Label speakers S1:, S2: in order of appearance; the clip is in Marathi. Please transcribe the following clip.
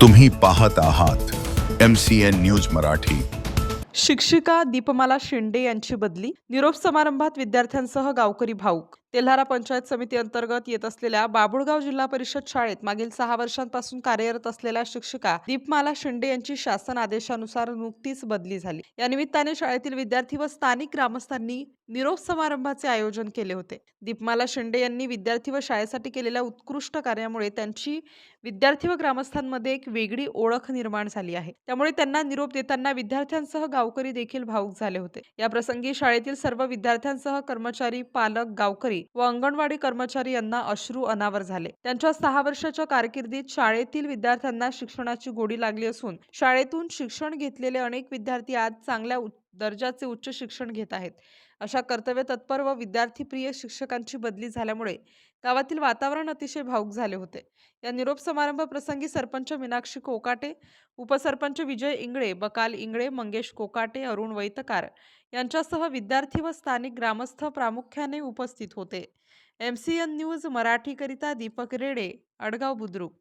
S1: तुम्ही पाहत आहात M C N news Marathi.
S2: शिक्षिका दीपमाला शेंडे यांची बदली. निरोप समारंभात विद्यार्थ्यांसह गावकरी भाऊक तेल्हारा पंचायत समिती अंतर्गत येत असलेल्या बाबुळगाव जिल्हा परिषद शाळेत मागील सहा वर्षांपासून कार्यरत असलेल्या शिक्षिका दीपमाला शिंदे यांची शासन आदेशानुसार नुकतीच बदली झाली. या निमित्ताने शाळेतील विद्यार्थी व स्थानिक ग्रामस्थांनी निरोप समारंभाचे आयोजन केले होते. दीपमाला शिंदे यांनी विद्यार्थी व शाळेसाठी केलेल्या उत्कृष्ट कार्यामुळे त्यांची विद्यार्थी व ग्रामस्थांमध्ये एक वेगळी ओळख निर्माण झाली आहे. त्यामुळे त्यांना निरोप देताना विद्यार्थ्यांसह गावकरी देखील भाऊक झाले होते. या प्रसंगी शाळेतील सर्व विद्यार्थ्यांसह कर्मचारी पालक गावकरी व अंगणवाडी कर्मचारी यांना अश्रू अनावर झाले. त्यांच्या सहा वर्षाच्या कारकिर्दीत शाळेतील विद्यार्थ्यांना शिक्षणाची गोडी लागली असून शाळेतून शिक्षण घेतलेले अनेक विद्यार्थी आज चांगल्या उच्च- दर्जाचे उच्च शिक्षण घेत आहेत. अशा कर्तव्य तत्पर व विद्यार्थीप्रिय शिक्षकांची बदली झाल्यामुळे गावातील वातावरण अतिशय भाऊक झाले होते. या निरोप समारंभ प्रसंगी सरपंच मीनाक्षी कोकाटे उपसरपंच विजय इंगळे बकाल इंगळे मंगेश कोकाटे अरुण वैतकार यांच्यासह विद्यार्थी व स्थानिक ग्रामस्थ प्रामुख्याने उपस्थित होते. एम सी एन न्यूज मराठीकरिता दीपक रेडे अडगाव बुद्रुक.